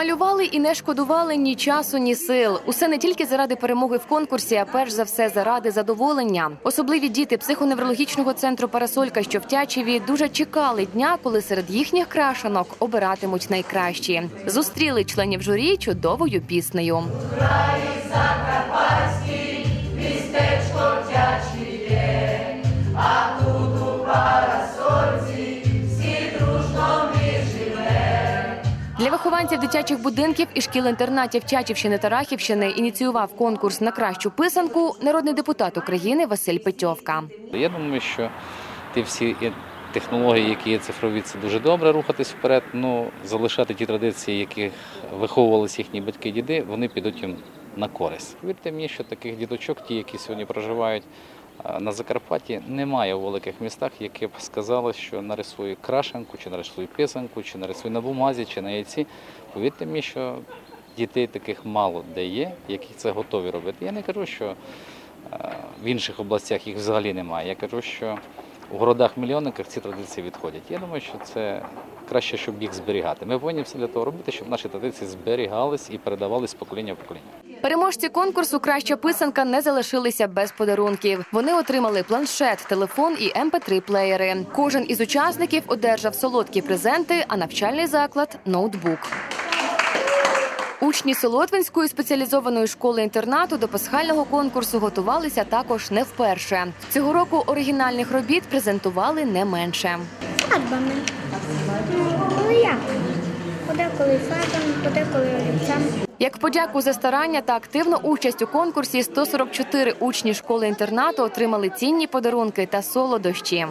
Малювали і не шкодували ні часу, ні сил. Усе не тільки заради перемоги в конкурсі, а перш за все заради задоволення. Особливі діти психоневрологічного центру Парасолька, що в Тячеві, дуже чекали дня, коли серед їхніх крашанок обиратимуть найкращі. Зустріли членів журі чудовою піснею. Для вихованців дитячих будинків і шкіл-інтернатів Тячівщини та Рахівщини ініціював конкурс на кращу писанку народний депутат України Василь Петьовка. Я думаю, що ті всі технології, які є цифрові, це дуже добре рухатись вперед. Ну залишати ті традиції, які виховувалися їхні батьки діди, вони підуть їм на користь. Вірте мені, що таких діточок, ті, які сьогодні проживають на Закарпатті, немає у великих містах, які б сказали, що нарисує крашенку, чи нарисує писанку, чи нарисує на бумазі, чи на яйці. Повірте мені, що дітей таких мало де є, які це готові робити. Я не кажу, що е, в інших областях їх взагалі немає. Я кажу, що у городах-мільйонниках ці традиції відходять. Я думаю, що це краще, щоб їх зберігати. Ми повинні все для того робити, щоб наші традиції зберігались і передавались з покоління в покоління. Переможці конкурсу Краща писанка не залишилися без подарунків. Вони отримали планшет, телефон і ем mp 3 плеєри. Кожен із учасників одержав солодкі презенти, а навчальний заклад ноутбук. Учні Солотвинської спеціалізованої школи інтернату до пасхального конкурсу готувалися також не вперше. Цього року оригінальних робіт презентували не менше. Фарбами. Ну як? Подеколи фарбами, подеколи олівцем. Як подяку за старання та активну участь у конкурсі, 144 учні школи інтернату отримали цінні подарунки та солодощі.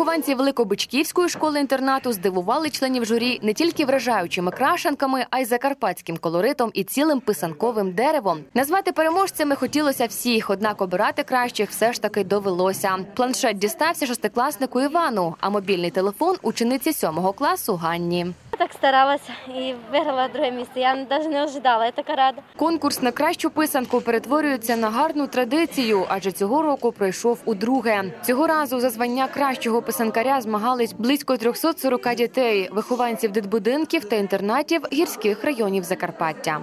Вихованці Великобичківської школи інтернату здивували членів журі не тільки вражаючими крашенками, а й закарпатським колоритом і цілим писанковим деревом. Назвати переможцями хотілося всіх, однак обирати кращих все ж таки довелося. Планшет дістався шестикласнику Івану, а мобільний телефон учениці сьомого класу Ганні. Так старалася і виграла друге місце. Я навіть не ожидала, я така рада. Конкурс на кращу писанку перетворюється на гарну традицію, адже цього року пройшов удруге. Цього разу за звання кращого писанкаря змагались близько 340 дітей, вихованців дитбудинків та інтернатів гірських районів Закарпаття.